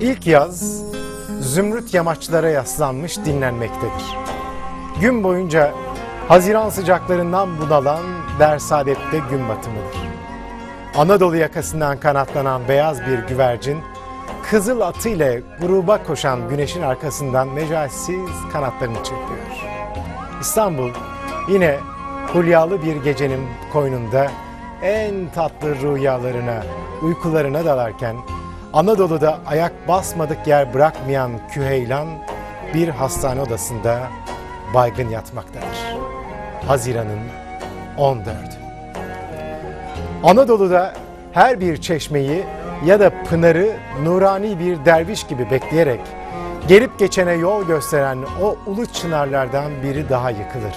İlk yaz zümrüt yamaçlara yaslanmış dinlenmektedir. Gün boyunca Haziran sıcaklarından bunalan Dersaadet'te gün batımıdır. Anadolu yakasından kanatlanan beyaz bir güvercin, kızıl atı ile gruba koşan güneşin arkasından mecalsiz kanatlarını çırpıyor. İstanbul yine hulyalı bir gecenin koynunda en tatlı rüyalarına, uykularına dalarken Anadolu'da ayak basmadık yer bırakmayan Küheylan bir hastane odasında baygın yatmaktadır. Haziran'ın 14'ü. Anadolu'da her bir çeşmeyi ya da pınarı nurani bir derviş gibi bekleyerek gelip geçene yol gösteren o ulu çınarlardan biri daha yıkılır.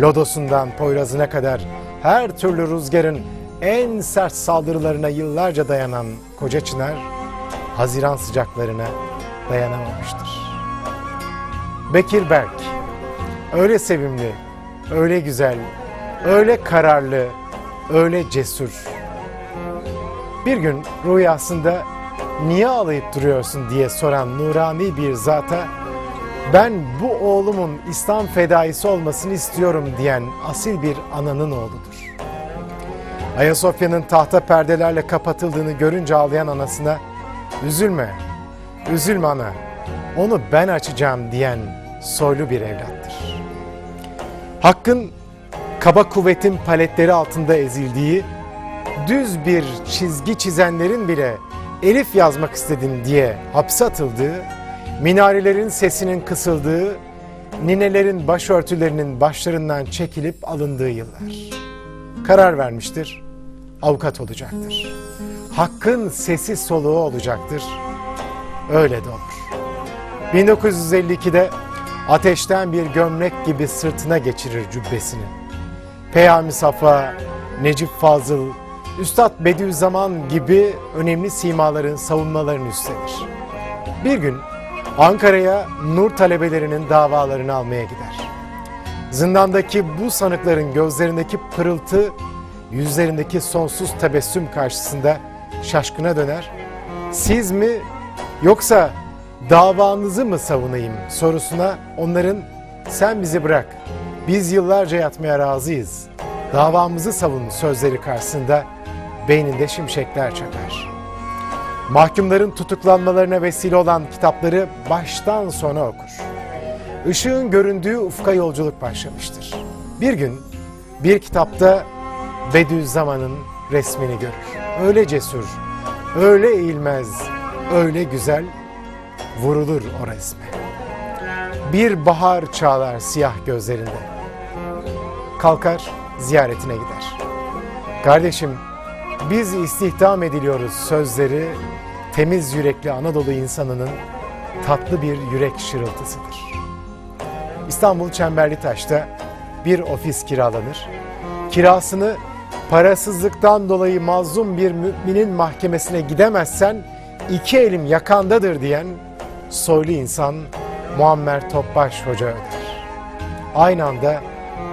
Lodosundan Poyraz'ına kadar her türlü rüzgarın en sert saldırılarına yıllarca dayanan koca çınar, Haziran sıcaklarına dayanamamıştır. Bekir Berk, öyle sevimli, öyle güzel, öyle kararlı, öyle cesur. Bir gün rüyasında niye ağlayıp duruyorsun diye soran nurani bir zata ben bu oğlumun İslam fedaisi olmasını istiyorum diyen asil bir ananın oğludur. Ayasofya'nın tahta perdelerle kapatıldığını görünce ağlayan anasına üzülme, üzülme ana, onu ben açacağım diyen soylu bir evlattır. Hakkın kaba kuvvetin paletleri altında ezildiği, düz bir çizgi çizenlerin bile elif yazmak istedim diye hapse atıldığı, minarelerin sesinin kısıldığı, ninelerin başörtülerinin başlarından çekilip alındığı yıllar. Karar vermiştir, avukat olacaktır. Hakkın sesi soluğu olacaktır. Öyle de olur. 1952'de ateşten bir gömlek gibi sırtına geçirir cübbesini. Peyami Safa, Necip Fazıl, Üstad Bediüzzaman gibi önemli simaların savunmalarını üstlenir. Bir gün Ankara'ya Nur talebelerinin davalarını almaya gider. Zindandaki bu sanıkların gözlerindeki pırıltı, yüzlerindeki sonsuz tebessüm karşısında şaşkına döner. Siz mi yoksa davanızı mı savunayım sorusuna onların sen bizi bırak, biz yıllarca yatmaya razıyız, davamızı savun sözleri karşısında beyninde şimşekler çakar. Mahkumların tutuklanmalarına vesile olan kitapları baştan sona okur. Işığın göründüğü ufka yolculuk başlamıştır. Bir gün bir kitapta Bediüzzaman'ın resmini görür. Öyle cesur, öyle eğilmez, öyle güzel vurulur o resme. Bir bahar çağlar siyah gözlerinde. Kalkar ziyaretine gider. Kardeşim biz istihdam ediliyoruz sözleri temiz yürekli Anadolu insanının tatlı bir yürek şırıltısıdır. İstanbul Çemberlitaş'ta bir ofis kiralanır. Kirasını parasızlıktan dolayı mazlum bir müminin mahkemesine gidemezsen iki elim yakandadır diyen soylu insan Muammer Topbaş Hoca öder. Aynı anda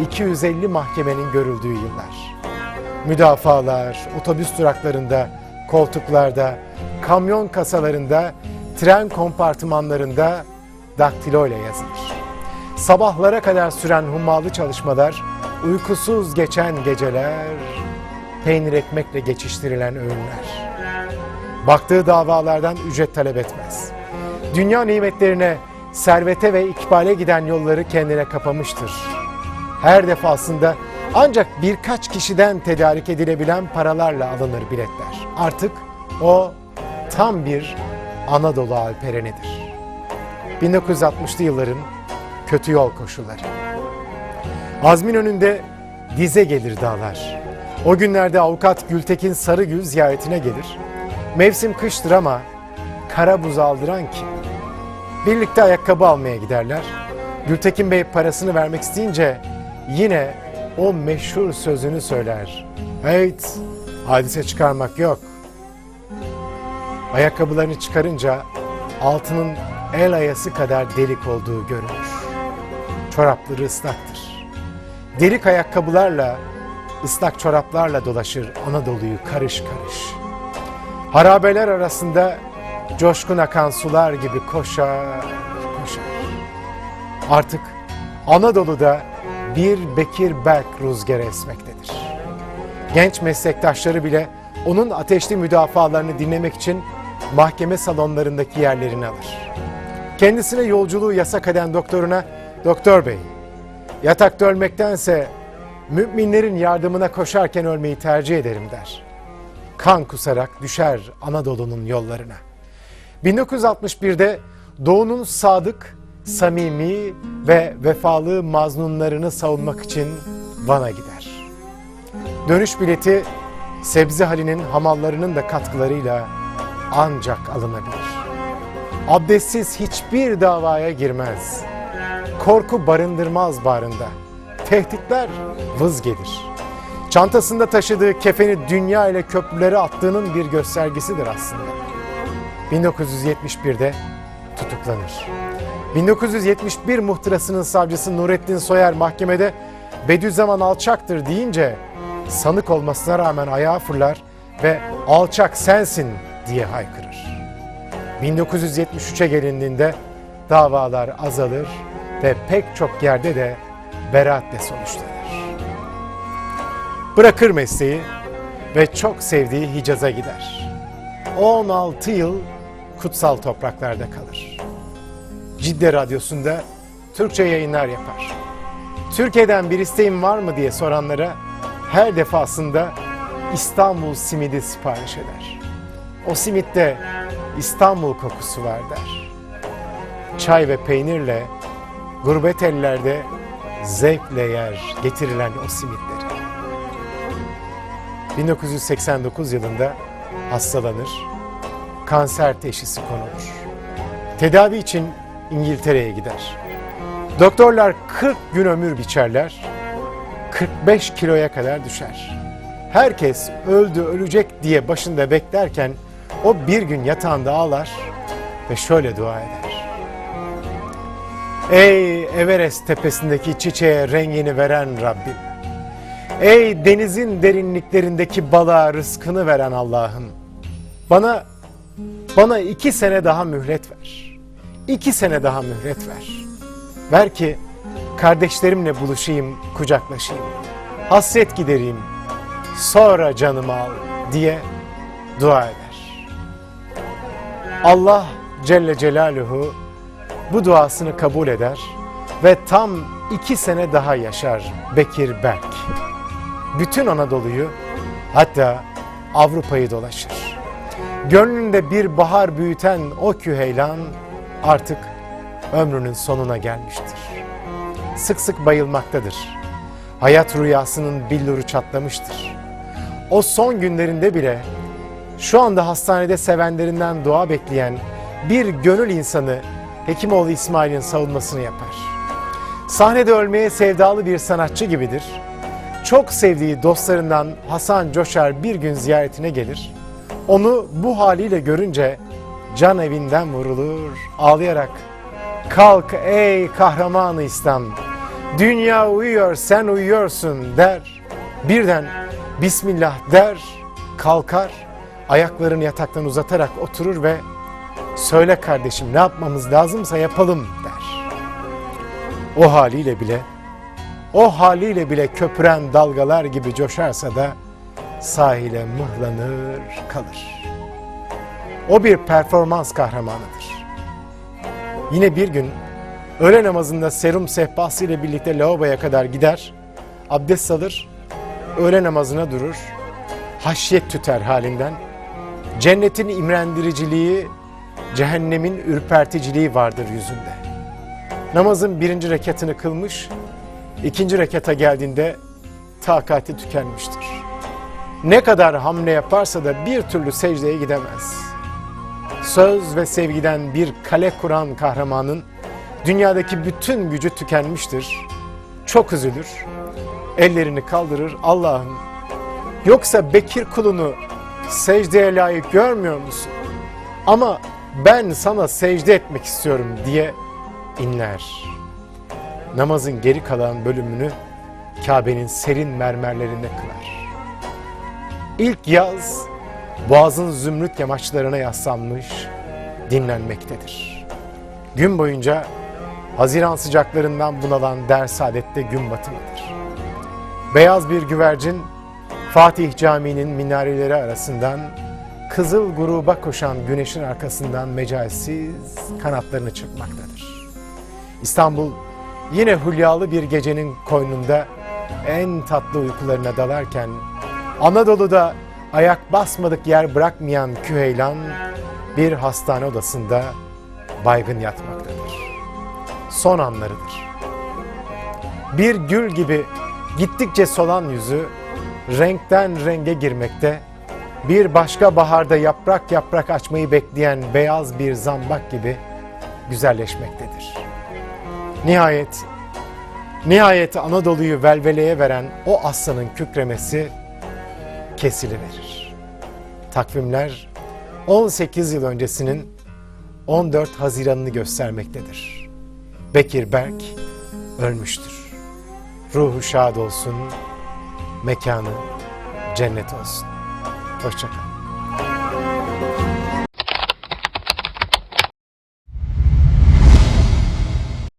250 mahkemenin görüldüğü yıllar. Müdafalar, otobüs duraklarında, koltuklarda, kamyon kasalarında, tren kompartımanlarında daktilo ile yazılır. Sabahlara kadar süren hummalı çalışmalar, uykusuz geçen geceler, peynir ekmekle geçiştirilen öğünler. Baktığı davalardan ücret talep etmez. Dünya nimetlerine, servete ve ikbale giden yolları kendine kapamıştır. Her defasında ancak birkaç kişiden tedarik edilebilen paralarla alınır biletler. Artık o tam bir Anadolu alperenidir. 1960'lı yılların kötü yol koşulları. Azmin önünde dize gelir dağlar. O günlerde avukat Gültekin Sarıgül ziyaretine gelir. Mevsim kıştır ama kara buz aldıran kim? Birlikte ayakkabı almaya giderler. Gültekin Bey parasını vermek isteyince yine o meşhur sözünü söyler. Heyt, hadise çıkarmak yok. Ayakkabılarını çıkarınca altının el ayası kadar delik olduğu görülür. Çorapları ıslaktır. Delik ayakkabılarla, ıslak çoraplarla dolaşır Anadolu'yu karış karış. Harabeler arasında coşkun akan sular gibi koşar, koşar. Artık Anadolu'da bir Bekir Berk rüzgarı esmektedir. Genç meslektaşları bile onun ateşli müdafalarını dinlemek için mahkeme salonlarındaki yerlerini alır. Kendisine yolculuğu yasak eden doktoruna, Doktor Bey, yatakta ölmektense müminlerin yardımına koşarken ölmeyi tercih ederim der. Kan kusarak düşer Anadolu'nun yollarına. 1961'de Doğu'nun sadık, samimi ve vefalı maznunlarını savunmak için Van'a gider. Dönüş bileti Sebze Hali'nin hamallarının da katkılarıyla ancak alınabilir. Abdestsiz hiçbir davaya girmez. Korku barındırmaz barında. Tehditler vız gelir. Çantasında taşıdığı kefeni dünya ile köprülere attığının bir göstergesidir aslında. 1971'de tutuklanır. 1971 muhtırasının savcısı Nurettin Soyer mahkemede Bediüzzaman alçaktır deyince sanık olmasına rağmen ayağa fırlar ve alçak sensin diye haykırır. 1973'e gelindiğinde davalar azalır ve pek çok yerde de beraatle sonuçlanır. Bırakır mesleği ve çok sevdiği Hicaz'a gider. 16 yıl kutsal topraklarda kalır. Cidde Radyosu'nda Türkçe yayınlar yapar. Türkiye'den bir isteğin var mı diye soranlara her defasında İstanbul simidi sipariş eder. O simitte İstanbul kokusu var der. Çay ve peynirle gurbet ellerde zevkle yer getirilen o simitleri. 1989 yılında hastalanır, kanser teşhisi konulur. Tedavi için İngiltere'ye gider. Doktorlar 40 gün ömür biçerler, 45 kiloya kadar düşer. Herkes öldü ölecek diye başında beklerken o bir gün yatağında ağlar ve şöyle dua eder. Ey Everest tepesindeki çiçeğe rengini veren Rabbim. Ey denizin derinliklerindeki balığa rızkını veren Allah'ım. Bana bana iki sene daha mühlet ver. İki sene daha mühlet ver. Ver ki kardeşlerimle buluşayım, kucaklaşayım. Hasret gidereyim. Sonra canımı al diye dua eder. Allah Celle Celaluhu bu duasını kabul eder ve tam iki sene daha yaşar Bekir Berk. Bütün Anadolu'yu hatta Avrupa'yı dolaşır. Gönlünde bir bahar büyüten o küheylan artık ömrünün sonuna gelmiştir. Sık sık bayılmaktadır. Hayat rüyasının billuru çatlamıştır. O son günlerinde bile şu anda hastanede sevenlerinden dua bekleyen bir gönül insanı Hekimoğlu İsmail'in savunmasını yapar. Sahnede ölmeye sevdalı bir sanatçı gibidir. Çok sevdiği dostlarından Hasan Coşar bir gün ziyaretine gelir. Onu bu haliyle görünce can evinden vurulur, ağlayarak "Kalk ey kahramanı İslam, dünya uyuyor sen uyuyorsun." der. Birden Bismillah der, kalkar, ayaklarını yataktan uzatarak oturur ve "Söyle kardeşim ne yapmamız lazımsa yapalım." der. O haliyle bile o haliyle bile köpüren dalgalar gibi coşarsa da sahile mıhlanır kalır. O bir performans kahramanıdır. Yine bir gün öğle namazında serum sehpası ile birlikte lavaboya kadar gider, abdest alır, öğle namazına durur, haşyet tüter halinden. Cennetin imrendiriciliği, cehennemin ürperticiliği vardır yüzünde. Namazın birinci rekatını kılmış, ikinci rekata geldiğinde takati tükenmiştir. Ne kadar hamle yaparsa da bir türlü secdeye gidemez. Söz ve sevgiden bir kale kuran kahramanın dünyadaki bütün gücü tükenmiştir. Çok üzülür, ellerini kaldırır. Allah'ım yoksa Bekir kulunu secdeye layık görmüyor musun? Ama ben sana secde etmek istiyorum diye inler. Namazın geri kalan bölümünü Kabe'nin serin mermerlerinde kılar. İlk yaz boğazın zümrüt yamaçlarına yaslanmış, dinlenmektedir. Gün boyunca Haziran sıcaklarından bunalan der saadette gün batımıdır. Beyaz bir güvercin Fatih Camii'nin minareleri arasından kızıl gruba koşan güneşin arkasından mecalsiz kanatlarını çırpmaktadır. İstanbul yine hülyalı bir gecenin koynunda en tatlı uykularına dalarken Anadolu'da ayak basmadık yer bırakmayan Küheylan bir hastane odasında baygın yatmaktadır. Son anlarıdır. Bir gül gibi gittikçe solan yüzü renkten renge girmekte, bir başka baharda yaprak yaprak açmayı bekleyen beyaz bir zambak gibi güzelleşmektedir. Nihayet, nihayet Anadolu'yu velveleye veren o aslanın kükremesi kesiliverir. Takvimler 18 yıl öncesinin 14 Haziran'ını göstermektedir. Bekir Berk ölmüştür. Ruhu şad olsun, mekanı cennet olsun. Hoşçakalın.